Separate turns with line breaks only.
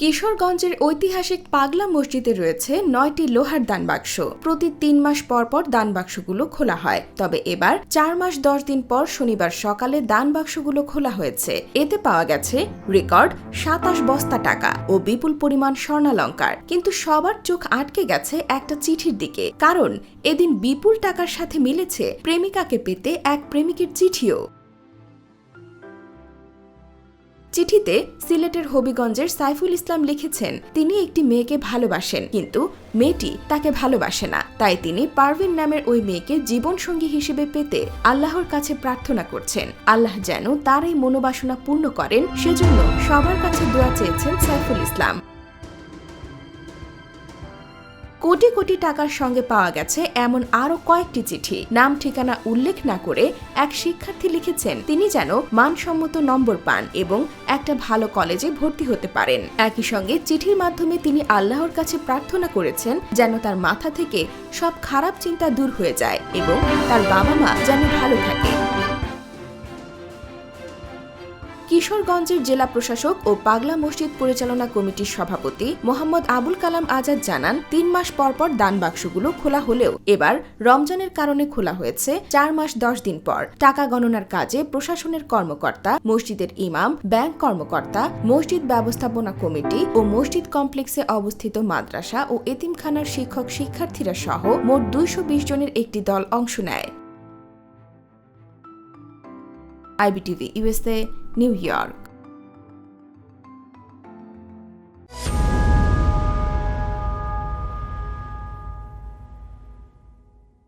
কিশোরগঞ্জের ঐতিহাসিক পাগলা মসজিদে রয়েছে নয়টি লোহার দান বাক্স প্রতি তিন মাস পর পর দান বাক্সগুলো খোলা হয়। তবে এবার চার মাস দশ দিন পর শনিবার সকালে দান বাক্সগুলো খোলা হয়েছে। এতে পাওয়া গেছে রেকর্ড সাতাশ বস্তা টাকা ও বিপুল পরিমাণ স্বর্ণালঙ্কার। কিন্তু সবার চোখ আটকে গেছে একটা চিঠির দিকে। কারণ এদিন বিপুল টাকার সাথে মিলেছে প্রেমিকাকে পেতে এক প্রেমিকের চিঠিও। চিঠিতে সিলেটের হবিগঞ্জের সাইফুল ইসলাম লিখেছেন, তিনি একটি মেয়েকে ভালোবাসেন, কিন্তু মেয়েটি তাকে ভালোবাসে না। তাই তিনি পারভিন নামের ওই মেয়েকে জীবনসঙ্গী হিসেবে পেতে আল্লাহর কাছে প্রার্থনা করছেন। আল্লাহ যেন তার এই মনোবাসনা পূর্ণ করেন, সেজন্য সবার কাছে দোয়া চেয়েছেন সাইফুল ইসলাম। কোটি কোটি টাকার সঙ্গে পাওয়া গেছে এমন আরও কয়েকটি চিঠি। নাম, ঠিকানা উল্লেখ না করে এক শিক্ষার্থী লিখেছেন, তিনি যেন মানসম্মত নম্বর পান এবং একটা ভালো কলেজে ভর্তি হতে পারেন। একই সঙ্গে চিঠির মাধ্যমে তিনি আল্লাহর কাছে প্রার্থনা করেছেন যেন তার মাথা থেকে সব খারাপ চিন্তা দূর হয়ে যায় এবং তার বাবা মা যেন ভালো থাকে। কিশোরগঞ্জের জেলা প্রশাসক ও পাগলা মসজিদ পরিচালনা কমিটির সভাপতি মোহাম্মদ আবুল কালাম আজাদ জানান, তিন মাস পর পর দান বাক্সগুলো খোলা হলেও এবার রমজানের কারণে খোলা হয়েছে চার মাস দশ দিন পর। টাকা গণনার কাজে প্রশাসনের কর্মকর্তা, মসজিদের ইমাম, ব্যাংক কর্মকর্তা, মসজিদ ব্যবস্থাপনা কমিটি ও মসজিদ কমপ্লেক্সে অবস্থিত মাদ্রাসা ও এতিমখানার শিক্ষক শিক্ষার্থীরা সহ মোট দুইশ বিশ জনের একটি দল অংশ নেয়। IBTV USA New York.